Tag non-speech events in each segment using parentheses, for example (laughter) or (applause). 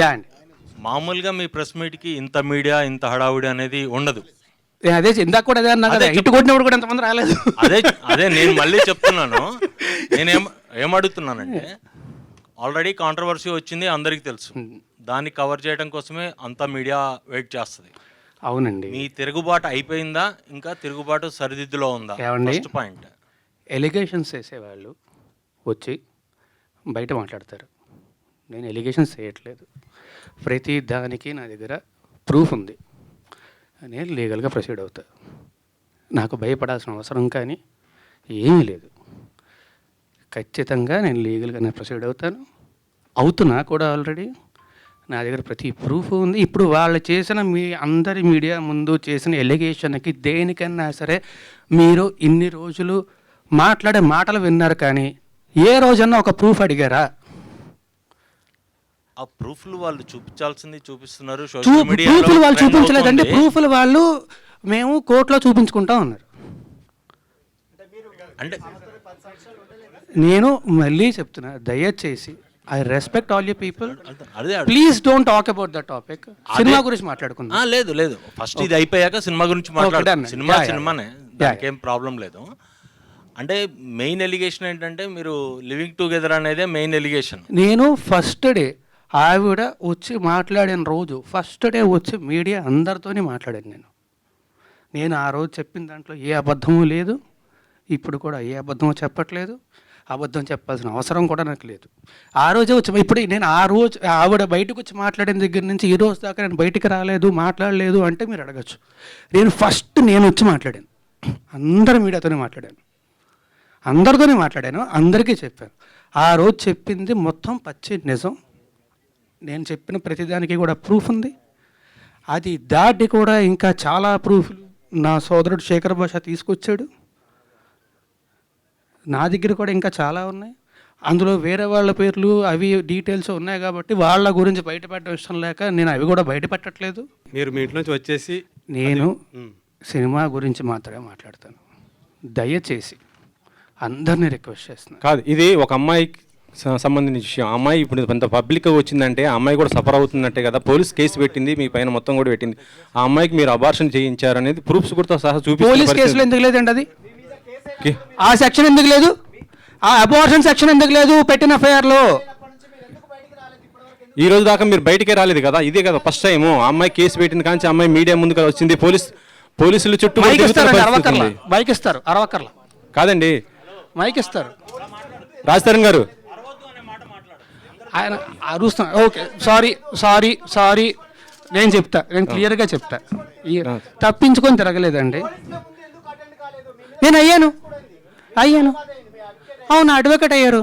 Yeah అండి. మామూలుగా మీ press మీట్కి ఇంత మీడియా ఇంత హడావుడి అనేది ఉండదు. నేను అదే ఇందాక కూడా అదే అన్నా కదా ఇటు కొట్టినప్పుడు కూడా ఎంతమంది రాలేదు. అదే అదే నేను మళ్ళీ చెప్తున్నాను. నేనేం ఏమడుగుతున్నానంటే ఆల్రెడీ కాంట్రవర్సీ వచ్చింది అందరికీ తెలుసు. దాన్ని కవర్ చేయడం కోసమే అంతా మీడియా వెయిట్ చేస్తుంది. అవునండి. మీ తిరుగుబాటు అయిపోయిందా? ఇంకా తిరుగుబాటు సరిదిద్దులో ఉందా? ఏమండి? ఫస్ట్ పాయింట్ ఎలిగేషన్స్ వేసేవాళ్ళు వచ్చి బయట మాట్లాడతారు. నేను ఎలిగేషన్స్ చేయట్లేదు. ప్రతి దానికి నా దగ్గర ప్రూఫ్ ఉంది. నేను లీగల్గా ప్రొసీడ్ అవుతా. నాకు భయపడాల్సిన అవసరం కానీ ఏమీ లేదు. ఖచ్చితంగా నేను లీగల్గా నేను ప్రొసీడ్ అవుతాను. అవుతున్నా కూడా ఆల్రెడీ నా దగ్గర ప్రతి ప్రూఫ్ ఉంది. ఇప్పుడు వాళ్ళు చేసిన మీ అందరి మీడియా ముందు చేసిన ఎలిగేషన్కి దేనికన్నా సరే మీరు ఇన్ని రోజులు మాట్లాడే మాటలు విన్నారు కానీ ఏ రోజన్నా ఒక ప్రూఫ్ అడిగారా? ఆ ప్రూఫ్లు వాళ్ళు చూపించాల్సింది చూపిస్తున్నారు సోషల్ ప్రూఫ్లు వాళ్ళు చూపించలేదండి. ప్రూఫ్లు వాళ్ళు మేము కోర్టులో చూపించుకుంటా ఉన్నారు అంటే నేను మళ్ళీ చెప్తున్నా దయచేసి I respect all you people please don't talk about the topic cinema గురించి మాట్లాడుకుందాం. లేదు లేదు. ఫస్ట్ ఇది అయిపోయాక సినిమా గురించి మాట్లాడు done. సినిమా. సినిమానే. దానికి ఏం ప్రాబ్లం లేదు. అంటే మెయిన్ ఎలిగేషన్ ఏంటంటే మీరు లివింగ్ టుగెదర్ అనేదే మెయిన్ ఎలిగేషన్ నేను ఫస్ట్ డే ఆవిడ వచ్చి మాట్లాడిన రోజు ఫస్ట్ డే వచ్చి మీడియా అందరితోనే మాట్లాడాను నేను. నేను ఆ రోజు చెప్పిన దాంట్లో ఏ అబద్ధము లేదు. ఇప్పుడు కూడా ఏ అబద్ధము చెప్పట్లేదు. అబద్ధం చెప్పాల్సిన అవసరం కూడా నాకు లేదు. ఆ రోజే వచ్చి ఇప్పుడు నేను ఆ రోజు ఆవిడ బయటకు వచ్చి మాట్లాడిన దగ్గర నుంచి ఈ రోజు దాకా నేను బయటికి రాలేదు మాట్లాడలేదు అంటే మీరు అడగచ్చు. నేను ఫస్ట్ నేను వచ్చి మాట్లాడాను. అందరు మీడియాతోనే మాట్లాడాను. అందరితోనే మాట్లాడాను అందరికీ చెప్పాను. ఆ రోజు చెప్పింది మొత్తం పచ్చి నిజం. నేను చెప్పిన ప్రతిదానికి కూడా ప్రూఫ్ ఉంది. అది దాటి కూడా ఇంకా చాలా ప్రూఫ్లు నా సోదరుడు శేఖర్ భాష తీసుకొచ్చాడు. నా దగ్గర కూడా ఇంకా చాలా ఉన్నాయి. అందులో వేరే వాళ్ళ పేర్లు అవి డీటెయిల్స్ ఉన్నాయి కాబట్టి వాళ్ళ గురించి బయటపెట్టడం ఇష్టం లేక నేను అవి కూడా బయట పెట్టట్లేదు మీరు మీ ఇంట్లో నుంచి వచ్చేసి నేను సినిమా గురించి మాత్రమే మాట్లాడతాను. దయచేసి అందరినీ రిక్వెస్ట్ చేస్తున్నాను. కాదు ఇది ఒక అమ్మాయికి సంబంధించిన విషయం. అమ్మాయి ఇప్పుడు ఇంత పబ్లిక్ వచ్చిందంటే ఆ అమ్మాయి కూడా సఫర్ అవుతుందంటే కదా. పోలీస్ కేసు పెట్టింది మీ పైన మొత్తం కూడా పెట్టింది. ఆ అమ్మాయికి మీరు అబార్షన్ చేయించారు అనేది ప్రూఫ్స్ కూడా సహా పోలీస్ కేసులో ఎందుకు లేదండి అది? ఆ సెక్షన్ ఎందుకు లేదు? ఆ అబార్షన్ సెక్షన్ ఎందుకు లేదు పెట్టిన ఎఫ్ఐఆర్లో ఈ రోజు దాకా మీరు బయటికే రాలేదు కదా? ఇదే కదా ఫస్ట్ టైం అమ్మాయి కేసు పెట్టింది కానీ అమ్మాయి మీడియా ముందుకు వచ్చింది. పోలీస్ పోలీసులు చుట్టూ మైక్ పరిస్థితి అరవకర్ల. మైక్ ఇస్తారు అరవకర్ల కాదండి. మైక్ ఇస్తారు. రాజతరణ్ గారు ఆయన అరుస్తున్నా ఓకే సారీ సారీ సారీ. నేను చెప్తా నేను క్లియర్గా చెప్తా. తప్పించుకొని తిరగలేదండి. నేను అయ్యాను. అయ్యాను. అవును అడ్వకేట్ అయ్యారు.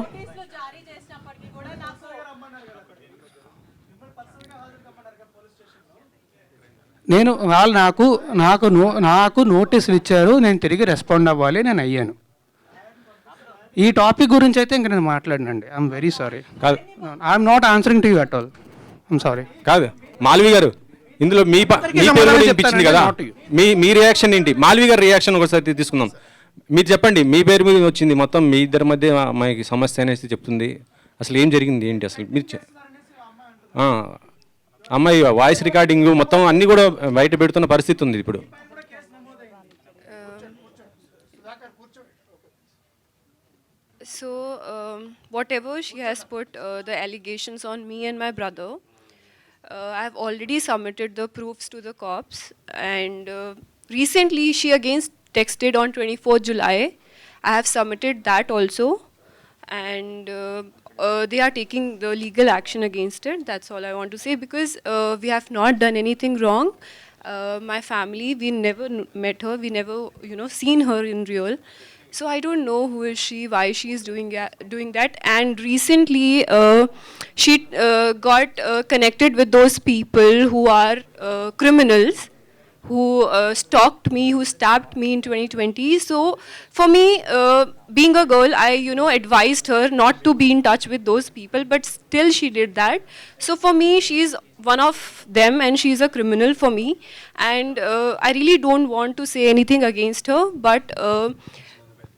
నేను వాళ్ళు నాకు నాకు నో నాకు నోటీసులు ఇచ్చారు. నేను తిరిగి రెస్పాండ్ అవ్వాలి నేను అయ్యాను. ఈ టాపిక్ గురించి అయితే ఇంక నేను మాట్లాడినండి. ఐఎమ్ వెరీ సారీ కాదు. I'm not answering to you at all I'm sorry కాదు. మాల్వి గారు ఇందులో మీ ప- అందరికీ మీ పేరు సమాధానం కూడా వినిపించింది కదా. చెప్తానండి, not you. మీ మీ రియాక్షన్ ఏంటి? మాల్వి గారి రియాక్షన్ ఒకసారి తీసుకుందాం. మీరు చెప్పండి మీ పేరు మీద వచ్చింది మొత్తం మీ ఇద్దరి మధ్య అమ్మాయికి సమస్య అనేసి చెప్తుంది. అసలు ఏం జరిగింది ఏంటి అసలు? మీరు చె- ఆ, అమ్మాయి వాయిస్ రికార్డింగ్ మొత్తం అన్ని కూడా బయట పెడుతున్న పరిస్థితి ఉంది ఇప్పుడు. So, um, whatever she has put uh, the allegations on me and my brother, uh, I have already submitted the proofs to the cops. And uh, recently, she again texted on 24th July. I have submitted that also. And uh, uh, they are taking the legal action against it. That's all I want to say because uh, we have not done anything wrong. Uh, my family, we never met her. We never, you know, seen her in real. So I don't know who is she, why she is doing doing that. And recently, uh, she uh, got uh, connected with those people who are uh, criminals, who uh, stalked me, who stabbed me in 2020. So for me, uh, being a girl, I you know advised her not to be in touch with those people, but still she did that. So for me, she is one of them, and she is a criminal for me. And I really don't want to say anything against her, but.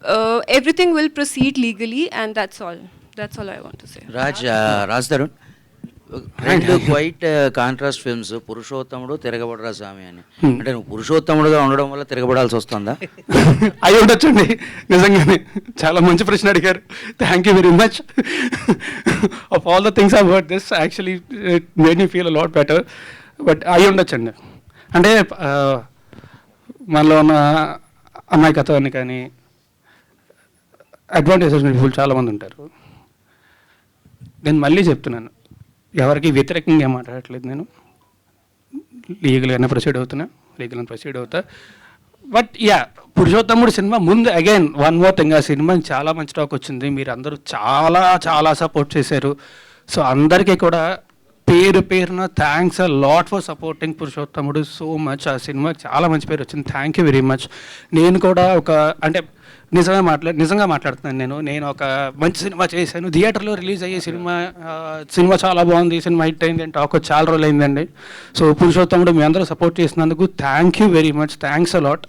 Uh, uh, everything will proceed legally, and that's all. That's all I want to say. Raj Raj Tarun రెండు quiet contrast films పురుషోత్తముడు తిరగబడరా స్వామి అని. అంటే నువ్వు పురుషోత్తముడుగా ఉండడం వల్ల తిరగబడాల్సి వస్తుందా? (laughs) అయి ఉండొచ్చండి. నిజంగానే చాలా మంచి ప్రశ్న అడిగారు. Thank you very much of all the things I word this actually made me feel lot better but అయి ఉండొచ్చండి. అంటే ఆ, మనలో ఉన్న అమాయకత్వాన్ని కానీ అడ్వాంటేజెస్ పీపుల్ చాలామంది ఉంటారు. నేను మళ్ళీ చెప్తున్నాను. ఎవరికి వ్యతిరేకంగా మాట్లాడట్లేదు నేను. లీగల్గానే ప్రొసీడ్ అవుతున్నా. లీగల్ ప్రొసీడ్ అవుతా. బట్ యా పురుషోత్తముడు సినిమా ముందు అగైన్ వన్ మోర్ థింగ్ ఆ సినిమా చాలా మంచి టాక్ వచ్చింది. మీరు అందరూ చాలా చాలా సపోర్ట్ చేశారు. సో అందరికీ కూడా పేరు పేరున thanks a lot for supporting Purushothamudu. So much ఆ సినిమాకి చాలా మంచి పేరు వచ్చింది. థ్యాంక్ యూ వెరీ మచ్ నేను కూడా ఒక అంటే నిజంగా మాట్లా నిజంగా మాట్లాడుతున్నాను నేను. నేను ఒక మంచి సినిమా చేశాను. థియేటర్లో రిలీజ్ అయ్యే సినిమా సినిమా చాలా బాగుంది. సినిమా హిట్ అయింది అంటే టాక్ వచ్చి చాలా రోజులు అయిందండి సో పురుషోత్తముడు మీ అందరూ సపోర్ట్ చేసినందుకు thank you very much thanks a lot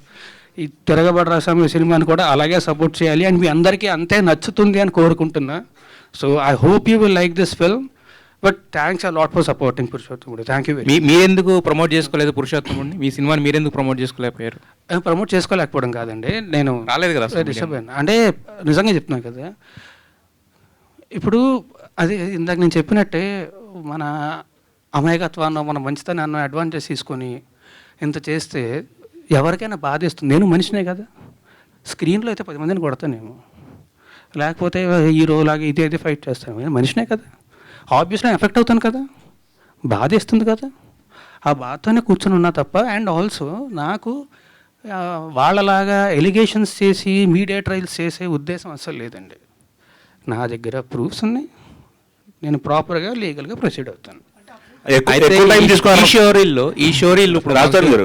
ఈ తిరగబడి రాసాము సినిమాని కూడా అలాగే సపోర్ట్ చేయాలి. అండ్ మీ అందరికీ అంతే నచ్చుతుంది అని కోరుకుంటున్నా. So I hope you will like this film but thanks a lot for supporting Purushothamudu thank you very మీ మీరెందుకు ప్రమోట్ చేసుకోలేదు పురుషోత్తముడిని మీ సినిమాని మీరెందుకు ప్రమోట్ చేసుకోలేకపోయారు? ప్రమోట్ చేసుకోలేకపోవడం కాదండి. నేను రాలేదు కదా డిస్టర్బ్ అంటే నిజంగా చెప్తున్నాను కదా ఇప్పుడు అది ఇందాక నేను చెప్పినట్టే మన అమాయకత్వాన్ని మన మంచితనాన్ని అడ్వాంటేజ్ తీసుకొని ఇంత చేస్తే ఎవరికైనా బాధేస్తుంది. నేను మనిషినే కదా. స్క్రీన్లో అయితే పది మందిని కొడతానేమో లేకపోతే హీరోలాగా ఇది అయితే ఫైట్ చేస్తాను. మనిషినే కదా. ఆబ్వియస్గా ఎఫెక్ట్ అవుతాను కదా. బాధేస్తుంది కదా. ఆ బాధతోనే కూర్చొని ఉన్నా తప్ప అండ్ ఆల్సో నాకు వాళ్ళలాగా ఎలిగేషన్స్ చేసి మీడియా ట్రయల్స్ చేసే ఉద్దేశం అస్సలు లేదండి. నా దగ్గర ప్రూఫ్స్ ఉన్నాయి. నేను ప్రాపర్గా లీగల్గా ప్రొసీడ్ అవుతాను. ఈ- షోరీల్లో ఈ షోరీల్ ఇప్పుడు.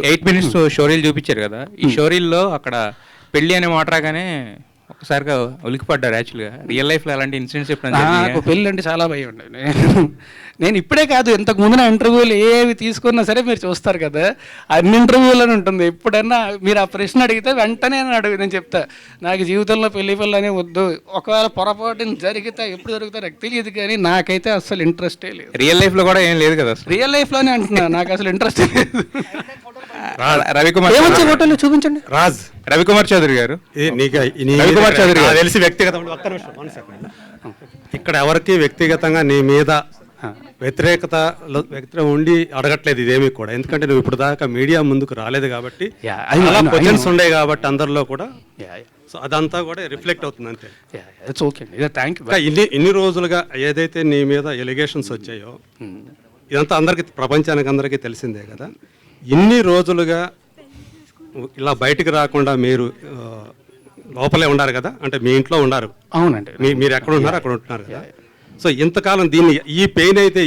ఎయిట్ మినిట్స్ షోరీల్ చూపించారు కదా. ఈ షోరీల్లో అక్కడ పెళ్ళి అనే మాట రాగానే ఒకసారిగా ఉలికిపడ్డారు యాక్చువల్గా రియల్ లైఫ్లో అలాంటి ఇన్సిడెంట్స్ ఎప్పుడైనా నాకు? పెళ్ళి అంటే చాలా భయం అండి. నేను ఇప్పుడే కాదు ఇంతకు ముందు నా ఇంటర్వ్యూలు ఏవి తీసుకున్నా సరే మీరు చూస్తారు కదా అన్ని ఇంటర్వ్యూలను ఉంటుంది. ఎప్పుడన్నా మీరు ఆ ప్రశ్న అడిగితే వెంటనే నేను అడుగు నేను చెప్తా నాకు జీవితంలో పెళ్ళి పిల్ల అనే వద్దు. ఒకవేళ పొరపాటున జరిగితే ఎప్పుడు జరుగుతా నాకు తెలియదు కానీ నాకైతే అసలు ఇంట్రెస్టే లేదు. రియల్ లైఫ్లో కూడా ఏం లేదు కదా రియల్ లైఫ్లోనే అంటున్నా నాకు అసలు ఇంట్రెస్ట్ లేదు. రవికుమార్ ఏమొచ్చే ఫోటోలు చూపించండి. రాజ్. రవికుమార్ చౌదరి గారు. ఏ నీకు నీ రవికుమార్ చౌదరి గారు. తెలిసి వ్యక్తిగత ఒక్క నిమిషం. ఇక్కడ ఎవరికి వ్యక్తిగతంగా నీ మీద వ్యతిరేకత వ్యక్తిగా ఉండి అడగట్లేదు ఇదేమీ కూడా. ఎందుకంటే నువ్వు ఇప్పుడు దాకా మీడియా ముందుకు రాలేదు కాబట్టి క్వశ్చన్స్. ఉండే కాబట్టి అందరిలో కూడా యా సో అదంతా కూడా రిఫ్లెక్ట్ అవుతుంది అంతే. ఇట్స్ ఓకే థ్యాంక్ యూ ఇన్ని ఇన్ని రోజులుగా ఏదైతే నీ మీద ఎలిగేషన్స్ వచ్చాయో ఇదంతా అందరికీ ప్రపంచానికి అందరికీ తెలిసిందే కదా. ఇన్ని రోజులుగా ఇలా బయటికి రాకుండా మీరు లోపలే ఉన్నారు కదా? అంటే మీ ఇంట్లో ఉన్నారు. అవునండి. మీరు ఎక్కడ ఉన్నారు? అక్కడ ఉంటున్నారు కదా? సో ఇంతకాలం దీన్ని ఈ పెయిన్ అయితే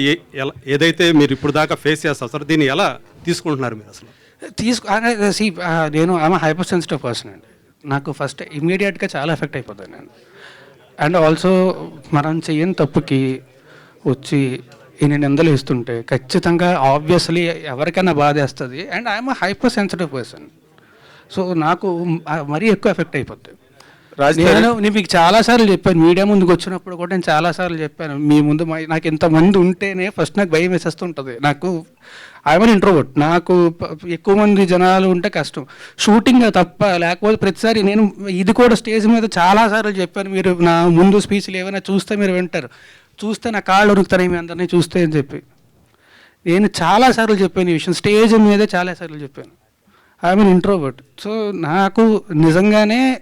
ఏదైతే మీరు ఇప్పుడు దాకా ఫేస్ చేస్తారు సార్ దీన్ని ఎలా తీసుకుంటున్నారు మీరు అసలు? తీసుకు నేను ఆమె హైపర్ సెన్సిటివ్ పర్సన్ అండి. నాకు ఫస్ట్ ఇమ్మీడియట్గా చాలా ఎఫెక్ట్ అయిపోతాను నేను. అండ్ ఆల్సో మనం చెయ్యని తప్పుకి వచ్చి ఇన్ని నిందలు ఇస్తుంటే ఖచ్చితంగా ఆబ్వియస్లీ ఎవరికైనా బాధేస్తుంది and I'm hyper sensitive person so నాకు మరీ ఎక్కువ ఎఫెక్ట్ అయిపోద్ది. నేను నేను మీకు చాలాసార్లు చెప్పాను. మీడియా ముందుకు వచ్చినప్పుడు కూడా నేను చాలాసార్లు చెప్పాను. మీ ముందు నాకు ఇంతమంది ఉంటేనే ఫస్ట్ నాకు భయం వేసేస్తుంటుంది. నాకు ఐఎమ్ ఇంట్రోవర్ట్ నాకు ఎక్కువ మంది జనాలు ఉంటే కష్టం. షూటింగ్ తప్ప లేకపోతే ప్రతిసారి నేను ఇది కూడా స్టేజ్ మీద చాలాసార్లు చెప్పాను. మీరు నా ముందు స్పీచ్లు ఏమైనా చూస్తే మీరు వింటారు. చూస్తే నా కాళ్ళు ఉరుకుతాయి మీ అందరినీ చూస్తే అని చెప్పి. నేను చాలాసార్లు చెప్పాను ఈ విషయం. స్టేజ్ మీదే చాలాసార్లు చెప్పాను. I'm introvert. సో నాకు నిజంగానే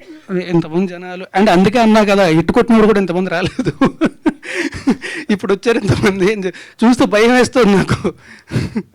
ఇంతమంది జనాలు అండ్ అందుకే అన్నా కదా ఇటు కొట్టినప్పుడు కూడా ఇంతమంది రాలేదు. (laughs) ఇప్పుడు వచ్చారు ఇంతమంది ఏం చూస్తే భయం వేస్తుంది నాకు.